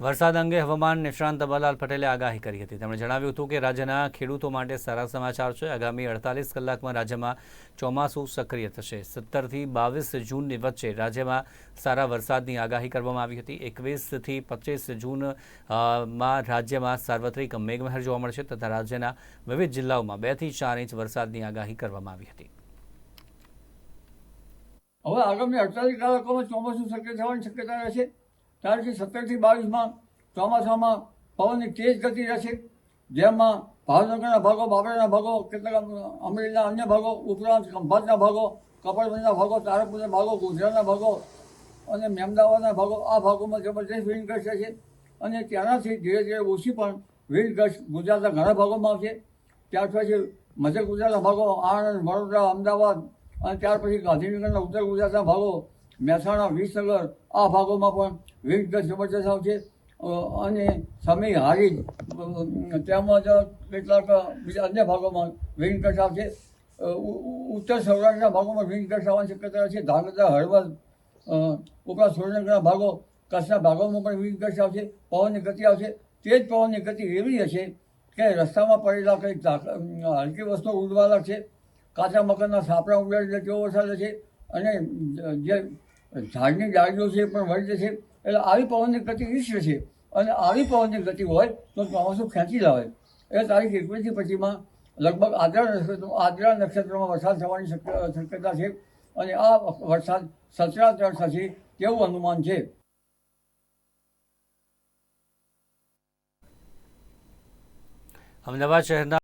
વરસાદ અંગે હવામાન નિષ્ણાંત અંબાલાલ પટેલે આગાહી કરી હતી. તેમણે જણાવ્યું હતું કે રાજ્યના ખેડૂતો માટે સારા સમાચાર છે. આગામી અડતાલીસ કલાકમાં રાજ્યમાં ચોમાસું સક્રિય થશે. સત્તરથી બાવીસ જૂનની વચ્ચે રાજ્યમાં સારા વરસાદની આગાહી કરવામાં આવી હતી. એકવીસથી પચીસ જૂનમાં રાજ્યમાં સાર્વત્રિક મેઘમહેર જોવા મળશે તથા રાજ્યના વિવિધ જિલ્લાઓમાં બેથી ચાર ઇંચ વરસાદની આગાહી કરવામાં આવી હતી. હવે આગામી અડતાલીસ કલાકોમાં ચોમાસું સક્રિય થવાની શક્યતા રહેશે? તારીખ સત્તરથી બાવીસમાં ચોમાસામાં પવનની તેજ ગતિ રહેશે, જેમાં ભાવનગરના ભાગો, બાબરાના ભાગો, કેટલાક અમરેલીના અન્ય ભાગો, ઉપરાંત ખંભાતના ભાગો, કપડવંજના ભાગો તારકપુરના ભાગો ગુજરાતના ભાગો અને મેમદાવાદના ભાગો, આ ભાગોમાં જબરજસ્ત વિન્ડ ગસ્ટ રહેશે અને ત્યાંનાથી ધીરે ધીરે ઓછી પણ વિન્ડ ગુજરાતના ઘણા ભાગોમાં આવશે. ત્યાર પછી મધ્ય ગુજરાતના ભાગો, આણંદ, વડોદરા, અમદાવાદ અને ત્યાર પછી ગાંધીનગરના ઉત્તર ગુજરાતના ભાગો મહેસાણા વિસનગર આ ભાગોમાં પણ વિવિધ જબરદસ્ત આવશે અને સમી હારી તેમજ કેટલાક બીજા અન્ય ભાગોમાં અ, ઉ- ઉ- ઉત્તર સૌરાષ્ટ્રના ભાગોમાં વિન્ડ ગસ્ટ આવવાની શક્યતા છે. ધાંગધ્રા હળવદ ઉપરાંત સુરેન્દ્રનગરના ભાગો કચ્છના ભાગોમાં પણ વિન્ડ ગસ્ટ આવશે પવનની ગતિ આવશે તે જ પવનની ગતિ એવી હશે કે રસ્તામાં પડેલા કંઈક હલકી વસ્તુ ઉડવા લાગશે કાચા મકાનના સાપડા ઉડાડી તેઓ તેવો વરસાદ હશે અને જે ઝાડની ડાળીઓ છે, પણ વળી છે, એટલે આવી પવનની ગતિ ઈષ્ટ છે. અને આવી પવનની ગતિ હોય તો ચોમાસું ખેંચી લાવે. એ તારીખ એકવીસથી પછીમાં લગભગ આદ્રા નક્ષત્ર આદ્રા નક્ષત્રમાં વરસાદ થવાની શક્ય- શક્યતા છે. અને આ વરસાદ સચરાચર થશે તેવું અનુમાન છે. અમદાવાદ શહેરના